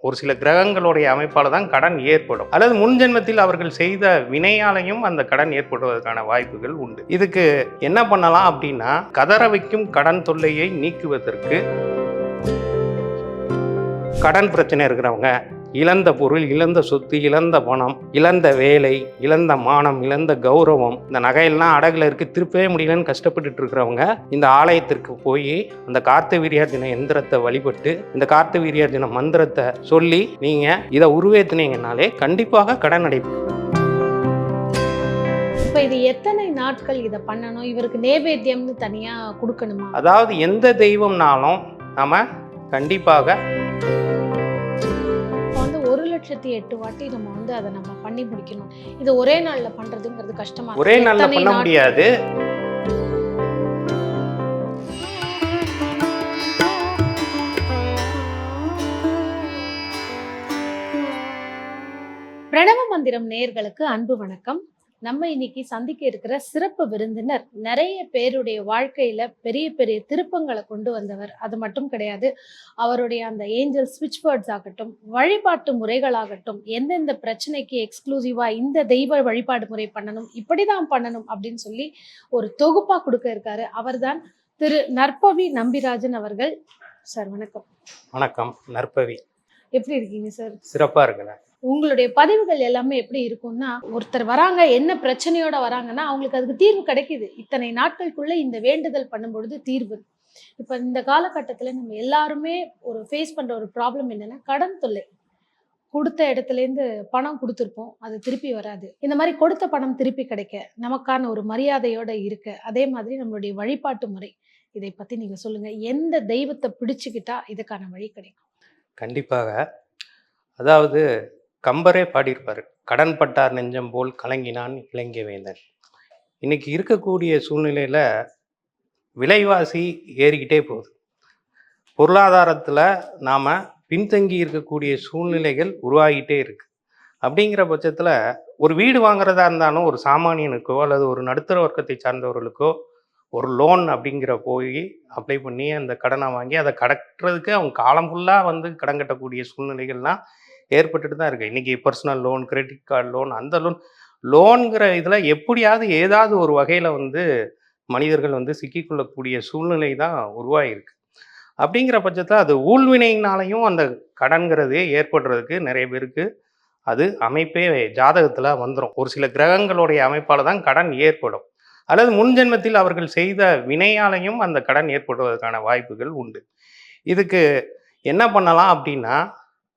ஒரு சில கிரகங்களுடைய அமைப்பால் தான் கடன் ஏற்படும். அல்லது முன்ஜென்மத்தில் அவர்கள் செய்த வினையாலையும் அந்த கடன் ஏற்படுவதற்கான வாய்ப்புகள் உண்டு. இதுக்கு என்ன பண்ணலாம் அப்படின்னா கதற வைக்கும் கடன் தொல்லையை நீக்குவதற்கு கடன் பிரச்சனை இருக்கிறவங்க இழந்த பொருள் இழந்த சொத்து இழந்த பணம் இழந்த வேலை இழந்த மானம் இழந்த கௌரவம் இந்த நகையெல்லாம் அடகுல இருக்கு திருப்பவே முடியலன்னு கஷ்டப்பட்டுட்டு இருக்கிறவங்க இந்த ஆலயத்திற்கு போய் அந்த கார்த்த வீரியார்ஜுன எந்திரத்தை வழிபட்டு இந்த கார்த்த வீரியார்ஜுன மந்திரத்தை சொல்லி நீங்க இதை உருவேத்துனீங்கனாலே கண்டிப்பாக கடன் அடைப்பு இப்ப இது எத்தனை நாட்கள் இதை பண்ணணும்? இவருக்கு நேவேத்தியம்னு தனியா கொடுக்கணுமா? அதாவது எந்த தெய்வம்னாலும் நாம கண்டிப்பாக லட்சத்தி எட்டு வாட்டி நம்ம வந்து அதை நம்ம பண்ணி முடிக்கணும் இது ஒரே நாள்ல பண்றதுங்கிறது கஷ்டமா இருக்கு. ஒரே நாள்ல பண்ண? முடியாது பிரணவ மந்திரம் நேயர்களுக்கு அன்பு வணக்கம் நம்ம இன்னைக்கு சந்திக்க இருக்கிற சிறப்பு விருந்தினர் நிறைய பேருடைய வாழ்க்கையில பெரிய பெரிய திருப்பங்களை கொண்டு வந்தவர். அது மட்டும் கிடையாது அவருடைய அந்த ஏஞ்சல் ஸ்விட்ச் வேர்ட்ஸ் ஆகட்டும் வழிபாட்டு முறைகளாகட்டும் எந்தெந்த பிரச்சனைக்கு எக்ஸ்க்ளூசிவா இந்த தெய்வ வழிபாடு முறை பண்ணணும் இப்படிதான் பண்ணணும் அப்படின்னு சொல்லி ஒரு தொகுப்பா கொடுக்க இருக்காரு. அவர்தான் திரு நற்பவி நம்பிராஜன் அவர்கள். சார் வணக்கம். வணக்கம் நற்பவி. எப்படி இருக்கீங்க சார்? சிறப்பா இருக்கிறேன் உங்களுடைய பதிவுகள் எல்லாமே எப்படி இருக்கும்னா ஒருத்தர் வராங்க என்ன பிரச்சனையோட வராங்கன்னா அவங்களுக்கு அதுக்கு தீர்வு கிடைக்குது. இத்தனை நாட்களுக்குள்ள இந்த வேண்டுதல் பண்ணும்பொழுது தீர்வு. இப்ப இந்த காலகட்டத்துல நம்ம எல்லாருமே ஒரு ஃபேஸ் பண்ற ஒரு ப்ராப்ளம் என்னன்னா கடன் தொல்லை. கொடுத்த இடத்துல இருந்து பணம் கொடுத்துருப்போம் அது திருப்பி வராது. இந்த மாதிரி கொடுத்த பணம் திருப்பி கிடைக்க நமக்கான ஒரு மரியாதையோட இருக்க அதே மாதிரி நம்மளுடைய வழிபாட்டு முறை. இதை பத்தி நீங்க சொல்லுங்க. எந்த தெய்வத்தை பிடிச்சுக்கிட்டா இதுக்கான வழி கிடைக்கும்? கண்டிப்பாக. அதாவது கம்பரே பாடியிருப்பார். கடன் பட்டார் நெஞ்சம் போல் கலங்கினான் இலங்கை வேந்தன். இன்னைக்கு இருக்கக்கூடிய சூழ்நிலையில் விலைவாசி ஏறிக்கிட்டே போகுது. பொருளாதாரத்தில் நாம் பின்தங்கி இருக்கக்கூடிய சூழ்நிலைகள் உருவாகிட்டே இருக்கு. அப்படிங்கிற பட்சத்தில் ஒரு வீடு வாங்குறதா இருந்தாலும் ஒரு சாமானியனுக்கோ அல்லது ஒரு நடுத்தர வர்க்கத்தை சார்ந்தவர்களுக்கோ ஒரு லோன் அப்படிங்கிற போய் அப்ளை பண்ணி அந்த கடனை வாங்கி அதை கடக்கிறதுக்கு அவங்க காலம் ஃபுல்லாக வந்து கடன் கட்டக்கூடிய சூழ்நிலைகள்லாம் ஏற்பட்டுட்டு தான் இருக்கு. இன்னைக்கு personal loan credit card loan அந்த லோன் லோனுங்கிற இதில் எப்படியாவது ஏதாவது ஒரு வகையில் வந்து மனிதர்கள் வந்து சிக்கிக்கொள்ளக்கூடிய சூழ்நிலை தான் உருவாகிருக்கு அப்படிங்கிற பட்சத்தில் அது ஊழ்வினையினாலையும் அந்த கடன்கிறது ஏற்படுறதுக்கு நிறைய பேருக்கு அது அமைப்பே ஜாதகத்தில் வந்துடும் ஒரு சில கிரகங்களுடைய அமைப்பால் தான் கடன் ஏற்படும். அல்லது முன்ஜென்மத்தில் அவர்கள் செய்த வினையாலையும் அந்த கடன் ஏற்படுவதற்கான வாய்ப்புகள் உண்டு. இதுக்கு என்ன பண்ணலாம் அப்படின்னா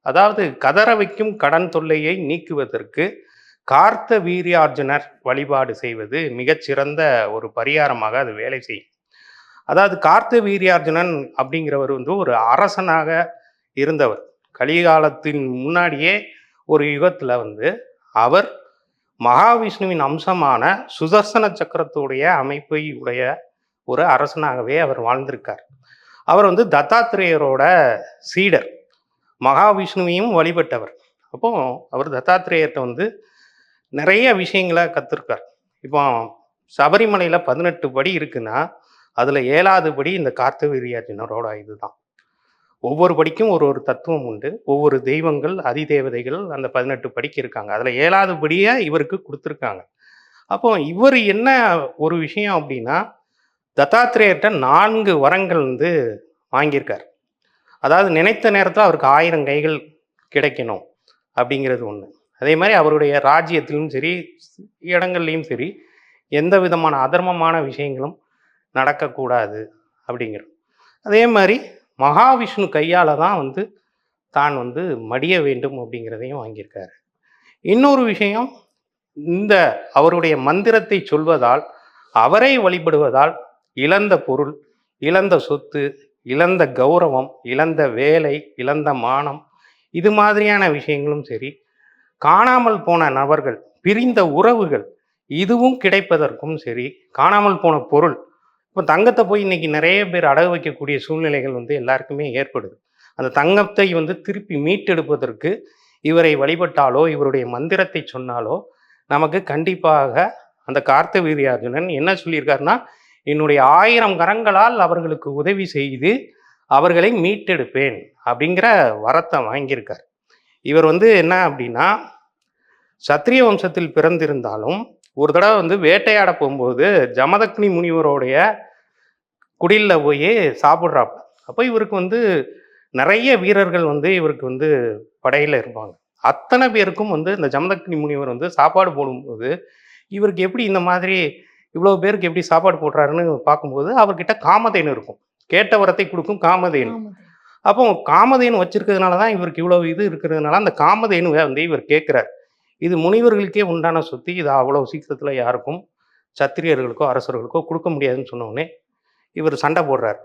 அதாவது கதற வைக்கும் கடன் தொல்லையை நீக்குவதற்கு கார்த்த வீரியார்ஜுனர் வழிபாடு செய்வது மிகச்சிறந்த ஒரு பரிகாரமாக அது வேலை செய்யும். அதாவது கார்த்த வீரியார்ஜுனன் அப்படிங்கிறவர் வந்து ஒரு அரசனாக இருந்தவர். கலிகாலத்தின் முன்னாடியே ஒரு யுகத்தில் வந்து அவர் மகாவிஷ்ணுவின் அம்சமான சுதர்சன சக்கரத்துடைய அமைப்பை உடைய ஒரு அரசனாகவே அவர் வாழ்ந்திருக்கார். அவர் வந்து தத்தாத்திரேயரோட சீடர். மகாவிஷ்ணுவையும் வழிபட்டவர். அப்போ அவர் தத்தாத்திரேயர்கிட்ட வந்து நிறைய விஷயங்களை கற்றுருக்கார் இப்போ சபரிமலையில் பதினெட்டு படி இருக்குன்னா அதில் ஏழாவது படி இந்த கார்த்தவீரியார்ஜுனரோட இதுதான். ஒவ்வொரு படிக்கும் ஒரு ஒரு தத்துவம் உண்டு. ஒவ்வொரு தெய்வங்கள் அதிதேவதைகள் அந்த பதினெட்டு படிக்கு இருக்காங்க. அதில் ஏழாவது படியை இவருக்கு கொடுத்துருக்காங்க. அப்போ இவர் என்ன ஒரு விஷயம் அப்படின்னா தத்தாத்திரேயர்கிட்ட நான்கு வரங்கள் வந்து வாங்கியிருக்கார். அதாவது நினைத்த நேரத்தில் அவருக்கு ஆயிரம் கைகள் கிடைக்கணும் அப்படிங்கிறது ஒன்று அதே மாதிரி அவருடைய ராஜ்யத்திலும் சரி இடங்கள்லையும் சரி எந்த விதமான அதர்மமான விஷயங்களும் நடக்கக்கூடாது அப்படிங்கிறது அதே மாதிரி மகாவிஷ்ணு கையால் தான் வந்து தான் வந்து மடிய வேண்டும் அப்படிங்கிறதையும் வாங்கியிருக்காரு. இன்னொரு விஷயம் இந்த அவருடைய மந்திரத்தை சொல்வதால் அவரை வழிபடுவதால் இழந்த பொருள் இழந்த சொத்து இழந்த கௌரவம் இழந்த வேலை இழந்த மானம் இது மாதிரியான விஷயங்களும் சரி காணாமல் போன நபர்கள் பிரிந்த உறவுகள் இதுவும் கிடைப்பதற்கும் சரி காணாமல் போன பொருள். இப்போ தங்கத்தை போய் இன்னைக்கு நிறைய பேர் அடகு வைக்கக்கூடிய சூழ்நிலைகள் வந்து எல்லாருக்குமே ஏற்படுது. அந்த தங்கத்தை வந்து திருப்பி மீட்டெடுப்பதற்கு இவரை வழிபட்டாலோ இவருடைய மந்திரத்தை சொன்னாலோ நமக்கு கண்டிப்பாக அந்த கார்த்த வீரியார்ஜுனன் என்ன சொல்லியிருக்காருன்னா என்னுடைய ஆயிரம் கரங்களால் அவர்களுக்கு உதவி செய்து அவர்களை மீட்டெடுப்பேன் அப்படிங்கிற வரத்தை வாங்கியிருக்கார். இவர் வந்து என்ன அப்படின்னா சத்திரிய வம்சத்தில் பிறந்திருந்தாலும் ஒரு தடவை வந்து வேட்டையாட போகும்போது ஜமதக்னி முனிவருடைய குடிலில் போய் சாப்பிட்றாப்ப. அப்போ இவருக்கு வந்து நிறைய வீரர்கள் வந்து இவருக்கு வந்து படையில் இருப்பாங்க. அத்தனை பேருக்கும் வந்து இந்த ஜமதக்னி முனிவர் வந்து சாப்பாடு போடும்போது இவருக்கு எப்படி இந்த மாதிரி இவ்வளோ பேருக்கு எப்படி சாப்பாடு போடுறாருன்னு பார்க்கும்போது அவர்கிட்ட காமதேனு இருக்கும். கேட்ட வரத்தை கொடுக்கும் காமதேனு. அப்போ காமதேனு வச்சிருக்கிறதுனால தான் இவருக்கு இவ்வளோ இது இருக்கிறதுனால அந்த காமதேனுவை வந்து இவர் கேட்குறார். இது முனிவர்களுக்கே உண்டான சொத்து இது அவ்வளோ சீக்கிரத்தில் யாருக்கும் சத்திரியர்களுக்கோ அரசர்களுக்கோ கொடுக்க முடியாதுன்னு சொன்ன உடனே இவர் சண்டை போடுறார்.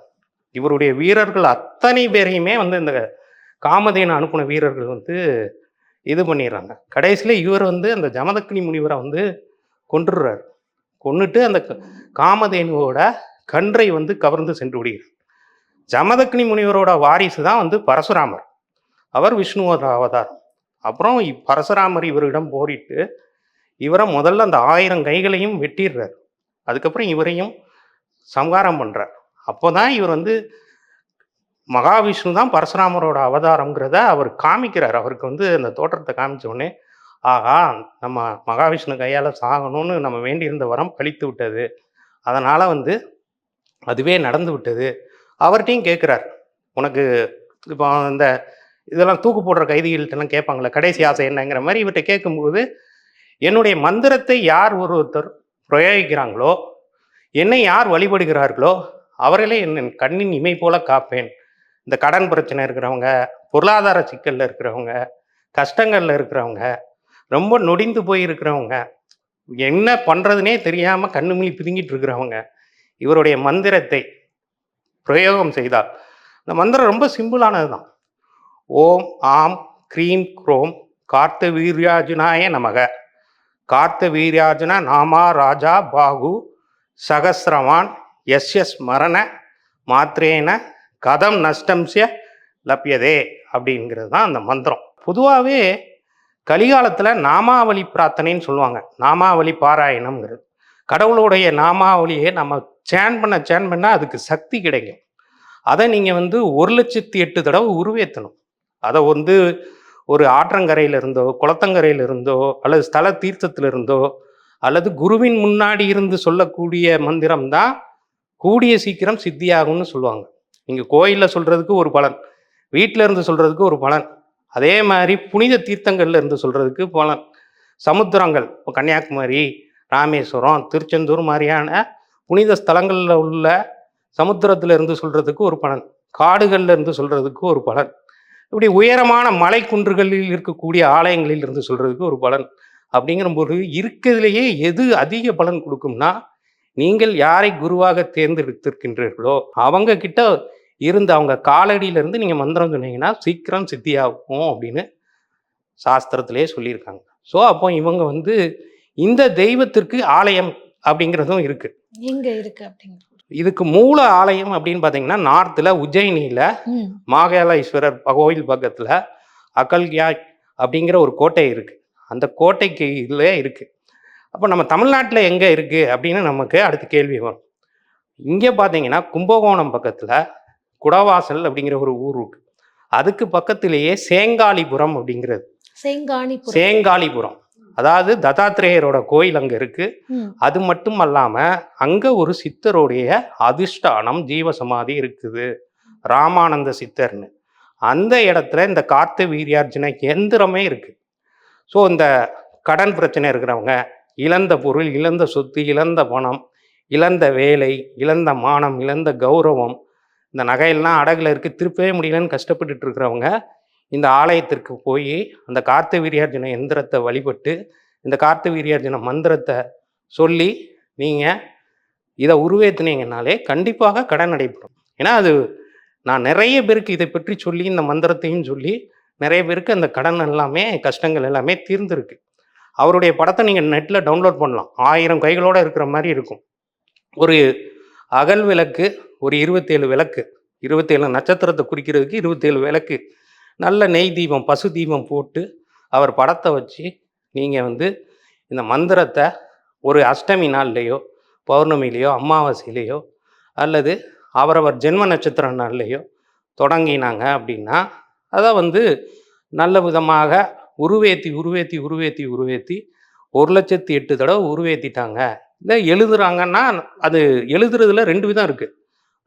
இவருடைய வீரர்கள் அத்தனை பேரையுமே வந்து இந்த காமதேனு அனுப்பின வீரர்கள் வந்து இது பண்ணிடுறாங்க. கடைசியில் இவர் வந்து அந்த ஜமதக்னி முனிவரை வந்து கொன்றுறார். கொன்னுட்டு அந்த காமதேனுவோட கன்றை வந்து கவர்ந்து சென்று விடுகிறார். ஜமதக்னி முனிவரோட வாரிசு தான் வந்து பரசுராமர். அவர் விஷ்ணுவோட அவதாரம் அப்புறம் பரசுராமர் இவரிடம் போரிட்டு இவரை முதல்ல அந்த ஆயிரம் கைகளையும் வெட்டிடுறார். அதுக்கப்புறம் இவரையும் சம்ஹாரம் அப்போ தான் இவர் வந்து மகாவிஷ்ணு தான் பரசுராமரோட அவதாரங்கிறத அவர் காமிக்கிறார். அவருக்கு வந்து அந்த தோற்றத்தை காமிச்ச உடனே ஆகா நம்ம மகாவிஷ்ணு கையால் சாகணும்னு நம்ம வேண்டியிருந்த வரம் கழித்து விட்டது. அதனால் வந்து அதுவே நடந்து விட்டது. அவர்கிட்டையும் கேட்குறார். உனக்கு இப்போ இந்த இதெல்லாம் தூக்கு போடுற கைதிகள்கிட்டலாம் கேட்பாங்களே கடைசி ஆசை என்னங்கிற மாதிரி இவர்கிட்ட கேட்கும்போது என்னுடைய மந்திரத்தை யார் ஒருத்தர் பிரயோகிக்கிறாங்களோ என்னை யார் வழிபடுகிறார்களோ அவர்களே என் கண்ணின் இமை போல காப்பேன். இந்த கடன் பிரச்சனை இருக்கிறவங்க பொருளாதார சிக்கலில் இருக்கிறவங்க கஷ்டங்களில் இருக்கிறவங்க ரொம்ப நொடிந்து போயிருக்கிறவங்க. என்ன பண்ணுறதுனே தெரியாமல் கண்ணு மணி பிதுங்கிட்டு இருக்கிறவங்க. இவருடைய மந்திரத்தை பிரயோகம் செய்தால். இந்த மந்திரம் ரொம்ப சிம்பிளானது தான் ஓம் ஆம் க்ரீம் குரோம் கார்த்த வீர்யாஜுனாய நமக. கார்த்த வீர்யாஜுன நாமா ராஜா பாகு சகசிரவான் எஸ் எஸ் மரண மாத்திரேன கதம் நஷ்டம்சிய லப்யதே அப்படிங்கிறது தான் அந்த மந்திரம். பொதுவாகவே கலிகாலத்தில் நாமாவளி பிரார்த்தனைன்னு சொல்லுவாங்க. நாமாவளி பாராயணம்ங்கிறது. கடவுளுடைய நாமாவளியை நம்ம சேன் பண்ண சேன் பண்ணால் அதுக்கு சக்தி கிடைக்கும். அதை நீங்கள் வந்து ஒரு லட்சத்தி எட்டு தடவை உருவேற்றணும் அதை வந்து ஒரு ஆற்றங்கரையிலிருந்தோ இருந்தோ இருந்தோ அல்லது ஸ்தல தீர்த்தத்தில் இருந்தோ அல்லது குருவின் முன்னாடி இருந்து சொல்லக்கூடிய மந்திரம் தான் கூடிய சீக்கிரம் சித்தியாகும்னு சொல்லுவாங்க. இங்கே கோயிலில் சொல்கிறதுக்கு ஒரு பலன். வீட்டில் இருந்து சொல்கிறதுக்கு ஒரு பலன். அதே மாதிரி புனித தீர்த்தங்கள்ல இருந்து சொல்றதுக்கு பலன் சமுத்திரங்கள் இப்போ கன்னியாகுமரி ராமேஸ்வரம் திருச்செந்தூர் மாதிரியான புனித ஸ்தலங்களில் உள்ள சமுத்திரத்துல இருந்து சொல்றதுக்கு ஒரு பலன். காடுகள்ல இருந்து சொல்றதுக்கு ஒரு பலன். இப்படி உயரமான மலை குன்றுகளில் இருக்கக்கூடிய ஆலயங்களில் இருந்து சொல்றதுக்கு ஒரு பலன். அப்படிங்கிறபோது இருக்கிறதுலேயே எது அதிக பலன் கொடுக்கும்னா நீங்கள் யாரை குருவாக தேர்ந்தெடுத்திருக்கின்றீர்களோ அவங்க கிட்ட இருந்து அவங்க காலடியில இருந்து நீங்க மந்திரம் சொன்னீங்கன்னா சீக்கிரம் சித்தியாகும் அப்படின்னு சாஸ்திரத்திலே சொல்லியிருக்காங்க. ஸோ அப்போ இவங்க வந்து இந்த தெய்வத்திற்கு ஆலயம் அப்படிங்கிறதும் இருக்கு. எங்க இருக்கு அப்படிங்கிறது இதுக்கு மூல ஆலயம் அப்படின்னு பார்த்தீங்கன்னா நார்த்தில் உஜ்ஜயினியில். மாகாளேஸ்வரர் கோயில் பக்கத்தில் அகல்யாய் அப்படிங்கிற ஒரு கோட்டை இருக்குது அந்த கோட்டைக்கு இதில் இருக்குது அப்போ நம்ம தமிழ்நாட்டில் எங்கே இருக்குது அப்படின்னு நமக்கு அடுத்த கேள்வி வரும். இங்கே பார்த்தீங்கன்னா கும்பகோணம் பக்கத்தில் குடவாசல் அப்படிங்கிற ஒரு ஊர் இருக்கு அதுக்கு பக்கத்திலேயே சேங்காலிபுரம் அப்படிங்கிறது. சேங்காலிபுரம் அதாவது தத்தாத்திரேயரோட கோயில் அங்கே இருக்குது ம். அது மட்டும் அல்லாம அங்க ஒரு சித்தருடைய அதிஷ்டானம் ஜீவசமாதி இருக்குது. ராமானந்த சித்தர்னு. அந்த இடத்துல இந்த கார்த்த வீரியார்ஜுன எந்திரமே இருக்கு. ஸோ இந்த கடன் பிரச்சனை இருக்கிறவங்க இழந்த பொருள் இழந்த சொத்து இழந்த பணம் இழந்த வேலை இழந்த மானம் இழந்த கௌரவம் இந்த நகையெல்லாம் அடகுல இருக்கு திருப்பவே முடியலன்னு கஷ்டப்பட்டுட்டு இருக்கிறவங்க இந்த ஆலயத்திற்கு போய் அந்த கார்த்த வீரியார்ஜுன எந்திரத்தை வழிபட்டு இந்த கார்த்த வீரியார்ஜுன மந்திரத்தை சொல்லி நீங்கள் இதை உருவேற்றினீங்கனாலே கண்டிப்பாக கடன் நடைபெறும் ஏன்னா அது நான் நிறைய பேருக்கு இதை பற்றி சொல்லி இந்த மந்திரத்தையும் சொல்லி நிறைய பேருக்கு அந்த கடன் எல்லாமே கஷ்டங்கள் எல்லாமே தீர்ந்துருக்கு. அவருடைய படத்தை நீங்கள் நெட்டில் டவுன்லோட் பண்ணலாம். ஆயிரம் கைகளோடு இருக்கிற மாதிரி இருக்கும். ஒரு அகல் விளக்கு ஒரு இருபத்தேழு விளக்கு. இருபத்தேழு நட்சத்திரத்தை குறிக்கிறதுக்கு இருபத்தேழு விளக்கு. நல்ல நெய் தீபம் பசு தீபம் போட்டு அவர் படத்தை வச்சு நீங்கள் வந்து இந்த மந்திரத்தை ஒரு அஷ்டமி நாள்லேயோ பௌர்ணமிலேயோ அமாவாசையிலேயோ அல்லது அவரவர் ஜென்ம நட்சத்திர நாள்லேயோ தொடங்கினாங்க அப்படின்னா அதை வந்து நல்ல விதமாக உருவேத்தி உருவேத்தி உருவேத்தி உருவேத்தி ஒரு லட்சத்தி எட்டு தடவை உருவேத்திட்டாங்க. இல்லை எழுதுறாங்கன்னா அது எழுதுறதுல ரெண்டு விதம் இருக்குது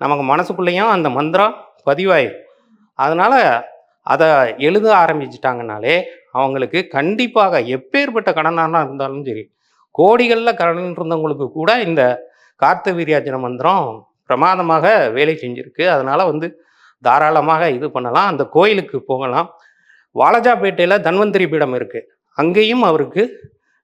நமக்கு மனசுக்குள்ளேயும் அந்த மந்திரம் பதிவாயிடும் அதனால் அதை எழுத ஆரம்பிச்சிட்டாங்கனாலே அவங்களுக்கு கண்டிப்பாக எப்பேற்பட்ட கடனாக இருந்தாலும் சரி கோடிகளில் கடன் இருந்தவங்களுக்கு கூட இந்த கார்த்த வீரியாஜன மந்திரம் பிரமாதமாக வேலை செஞ்சுருக்கு. அதனால் வந்து தாராளமாக இது பண்ணலாம். அந்த கோயிலுக்கு போகலாம். வாலஜாப்பேட்டையில் தன்வந்திரி பீடம் இருக்குது அங்கேயும் அவருக்கு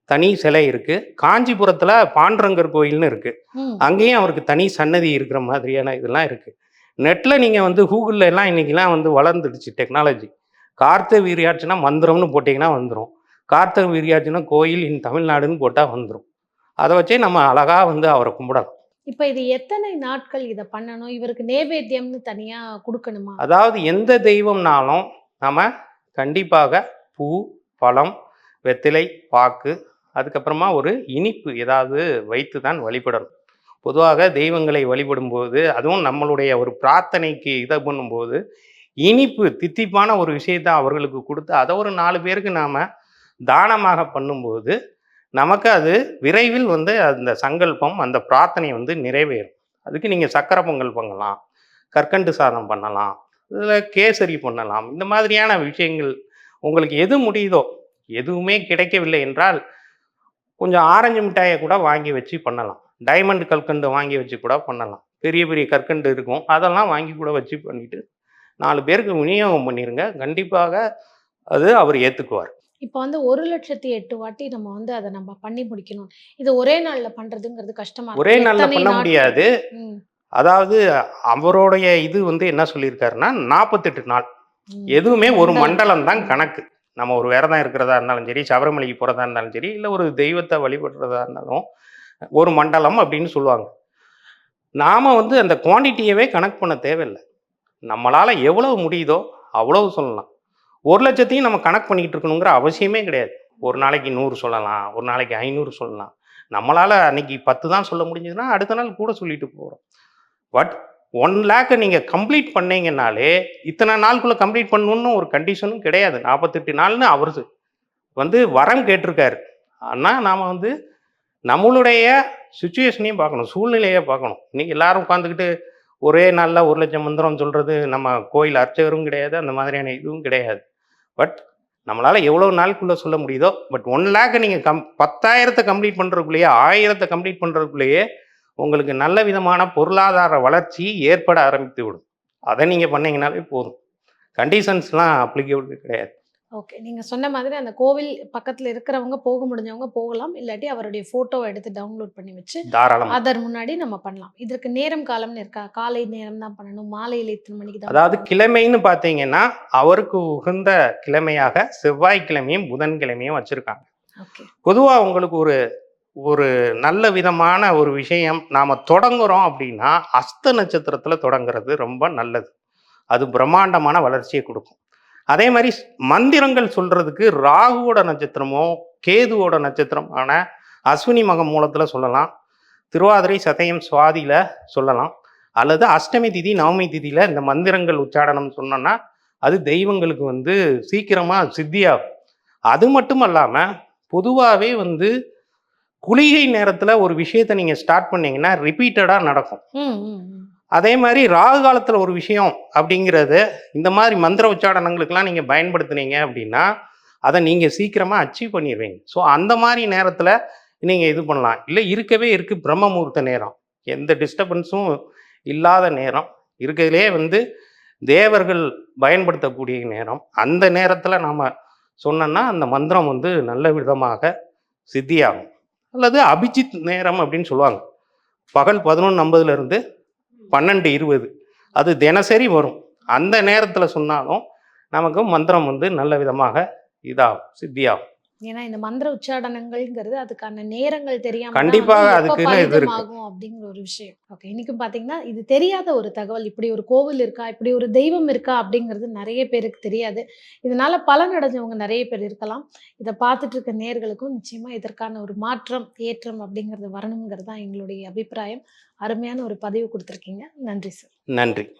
தனி சிலை இருக்குது காஞ்சிபுரத்தில் பாண்டரங்கர் கோயில்னு இருக்குது ம். அங்கேயும் அவருக்கு தனி சன்னதி இருக்கிற மாதிரியான இதெல்லாம் இருக்குது நெட்டில் நீங்கள் வந்து கூகுளில் எல்லாம் இன்றைக்கெலாம் வந்து வளர்ந்துடுச்சு டெக்னாலஜி. கார்த்த வீரியாட்சினா மந்திரம்னு போட்டிங்கன்னா வந்துடும் கார்த்த வீரியாட்சினா கோயில் இன் தமிழ்நாடுன்னு போட்டால் வந்துடும் அதை வச்சே நம்ம அழகாக வந்து அவரை கும்பிடலாம். இப்ப இது எத்தனை நாட்கள் இதை பண்ணணும்? இவருக்கு நேவேத்தியம்னு தனியா கொடுக்கணுமா? அதாவது எந்த தெய்வம்னாலும் நம்ம கண்டிப்பாக பூ பழம் வெத்திலை பாக்கு அதுக்கப்புறமா ஒரு இனிப்பு ஏதாவது வைத்து தான் வழிபடணும். பொதுவாக தெய்வங்களை வழிபடும்போது அதுவும் நம்மளுடைய ஒரு பிரார்த்தனைக்கு இதை பண்ணும்போது இனிப்பு தித்திப்பான ஒரு விஷயத்தை அவர்களுக்கு கொடுத்து அதை ஒரு நாலு பேருக்கு நாம் தானமாக பண்ணும்போது நமக்கு அது விரைவில் வந்து அந்த சங்கல்பம் அந்த பிரார்த்தனை வந்து நிறைவேறும். அதுக்கு நீங்கள் சக்கரை பொங்கல் பண்ணலாம் கற்கண்டு சாதம் பண்ணலாம் இதில் கேசரி பண்ணலாம். இந்த மாதிரியான விஷயங்கள் உங்களுக்கு எது முடியுதோ எதுவுமே கிடைக்கவில்லை என்றால் கொஞ்சம் ஆரஞ்சு மிட்டாயை கூட வாங்கி வச்சு பண்ணலாம். டைமண்ட் கற்கண்டு வாங்கி வச்சு கூட பண்ணலாம். பெரிய பெரிய கற்கண்டு இருக்கும். அதெல்லாம் வாங்கி கூட வச்சு பண்ணிட்டு நாலு பேருக்கு விநியோகம் பண்ணிடுங்க கண்டிப்பாக அது அவர் ஏற்றுக்குவார் இப்போ வந்து ஒரு லட்சத்தி எட்டு வாட்டி நம்ம வந்து அதை நம்ம பண்ணி முடிக்கணும். இது ஒரே நாள்ல பண்றதுங்கிறது கஷ்டமா இருக்கு. ஒரே நாளில் பண்ண? முடியாது. அதாவது அவருடைய இது வந்து என்ன சொல்லியிருக்காருன்னா நாற்பத்தெட்டு நாள். எதுவுமே ஒரு. மண்டலம் தான் கணக்கு. நம்ம ஒரு விரதம் இருக்கிறதா இருந்தாலும் சரி சபரிமலைக்கு போகிறதா இருந்தாலும் சரி இல்லை ஒரு தெய்வத்தை வழிபடுறதா இருந்தாலும் ஒரு மண்டலம் அப்படின்னு சொல்லுவாங்க. நாம் வந்து அந்த குவான்டிட்டியவே கணக்கு பண்ண தேவையில்லை. நம்மளால் எவ்வளவு முடியுதோ அவ்வளவு சொல்லலாம். ஒரு லட்சத்தையும் நம்ம கணக்கு பண்ணிக்கிட்டு இருக்கணுங்கிற அவசியமே கிடையாது. ஒரு நாளைக்கு நூறு சொல்லலாம் ஒரு நாளைக்கு ஐநூறு சொல்லலாம். நம்மளால் அன்னைக்கு பத்து தான் சொல்ல முடிஞ்சதுன்னா அடுத்த நாள் கூட சொல்லிட்டு போகிறோம் பட் ஒன் லேக்கை நீங்கள் கம்ப்ளீட் பண்ணீங்கன்னாலே இத்தனை நாளுக்குள்ளே கம்ப்ளீட் பண்ணணுன்னு ஒரு கண்டிஷனும் கிடையாது. நாற்பத்தெட்டு நாள்னு அவர் வந்து வரம் கேட்டிருக்காரு. ஆனால் நாம் வந்து நம்மளுடைய சுச்சுவேஷனையும் பார்க்கணும். சூழ்நிலையை பார்க்கணும். இன்றைக்கி எல்லாரும் உட்காந்துக்கிட்டு ஒரே நாளில் ஒரு லட்சம் மந்திரம் சொல்கிறது நம்ம கோயில் அர்ச்சகரும் கிடையாது அந்த மாதிரியான இதுவும் கிடையாது. பட் நம்மளால் எவ்வளோ நாளுக்குள்ளே சொல்ல முடியுதோ பட் ஒன் லேக்கை நீங்கள் கம் பத்தாயிரத்தை கம்ப்ளீட் பண்ணுறதுக்குள்ளேயே ஆயிரத்தை கம்ப்ளீட் பண்ணுறதுக்குள்ளேயே உங்களுக்கு நல்ல விதமான பொருளாதார வளர்ச்சி ஏற்பட ஆரம்பித்து விடும். அதை நீங்கள் பண்ணீங்கனாலே போதும். கண்டிஷன்ஸ்லாம் அப்ளிகபிள் கிடையாது. ஓகே நீங்க சொன்ன மாதிரி அந்த கோவில் பக்கத்துல இருக்கிறவங்க போக முடிஞ்சவங்க போகலாம். இல்லாட்டி அவருடைய போட்டோவை எடுத்து டவுன்லோட் பண்ணி வச்சு தாராளமாக அதர் முன்னாடி நம்ம பண்ணலாம். இதற்கு நேரம் காலம்னு இருக்கா? காலை நேரம் தான் பண்ணணும். மாலையில இத்தனை மணிக்கு தான் அதாவது. கிழமைன்னு பார்த்தீங்கன்னா அவருக்கு உகந்த கிழமையாக செவ்வாய்க்கிழமையும் புதன்கிழமையும் வச்சுருக்காங்க. ஓகே பொதுவாக உங்களுக்கு ஒரு ஒரு நல்ல விதமான ஒரு விஷயம் நாம் தொடங்குறோம் அப்படின்னா அஸ்த நட்சத்திரத்தில் தொடங்குறது ரொம்ப நல்லது. அது பிரம்மாண்டமான வளர்ச்சியை கொடுக்கும். அதே மாதிரி மந்திரங்கள் சொல்கிறதுக்கு ராகுவோட நட்சத்திரமோ கேதுவோட நட்சத்திரமான அஸ்வினி மகம் மூலத்தில் சொல்லலாம். திருவாதிரை சதயம் சுவாதியில் சொல்லலாம். அல்லது அஷ்டமி திதி நவமி திதியில் இந்த மந்திரங்கள் உச்சாடனம் சொன்னோன்னா அது தெய்வங்களுக்கு வந்து சீக்கிரமாக சித்தியாகும். அது மட்டும் இல்லாமல் பொதுவாகவே வந்து குளிகை நேரத்தில் ஒரு விஷயத்தை நீங்கள் ஸ்டார்ட் பண்ணீங்கன்னா ரிப்பீட்டடாக நடக்கும். அதே மாதிரி ராகு காலத்தில் ஒரு விஷயம் அப்படிங்கிறது இந்த மாதிரி மந்திர உச்சாடனங்களுக்கெல்லாம் நீங்கள் பயன்படுத்துனீங்க அப்படின்னா அதை நீங்கள் சீக்கிரமாக அச்சீவ் பண்ணிடுவீங்க. ஸோ அந்த மாதிரி நேரத்தில் நீங்கள் இது பண்ணலாம். இல்லை இருக்கவே இருக்குது பிரம்ம முகூர்த்த நேரம். எந்த டிஸ்டர்பன்ஸும் இல்லாத நேரம். இருக்கிறதுலே வந்து தேவர்கள் பயன்படுத்தக்கூடிய நேரம். அந்த நேரத்தில் நாம் சொன்னோன்னா அந்த மந்திரம் வந்து நல்ல விதமாக சித்தியாகும். அல்லது அபிஜித் நேரம் அப்படின்னு சொல்லுவாங்க. பகல் பதினொன்று ஐம்பதுலேருந்து பன்னெண்டு இருபது. அது தினசரி வரும். அந்த நேரத்தில் சொன்னாலும் நமக்கு மந்திரம் வந்து நல்ல விதமாக இதாகும் சித்தியாகும். ஏன்னா இந்த மந்திர உச்சாடனங்கள்ங்கிறது அதுக்கான நேரங்கள் தெரியாம கண்டிப்பாக அதுக்குன்னு இது. பலிதமாகும் அப்படிங்கிற ஒரு விஷயம். ஓகே இன்னைக்கும் பாத்தீங்கன்னா இது தெரியாத ஒரு தகவல். இப்படி ஒரு கோவில் இருக்கா? இப்படி ஒரு தெய்வம் இருக்கா? அப்படிங்கிறது நிறைய பேருக்கு தெரியாது. இதனால பலன் அடைஞ்சவங்க நிறைய பேர் இருக்கலாம். இதை பார்த்துட்டு இருக்க நேர்களுக்கும் நிச்சயமா இதற்கான ஒரு மாற்றம் ஏற்றம் அப்படிங்கிறது வரணுங்கிறது தான் எங்களுடைய அபிப்பிராயம். அருமையான ஒரு பதிவு கொடுத்துருக்கீங்க. நன்றி சார். நன்றி.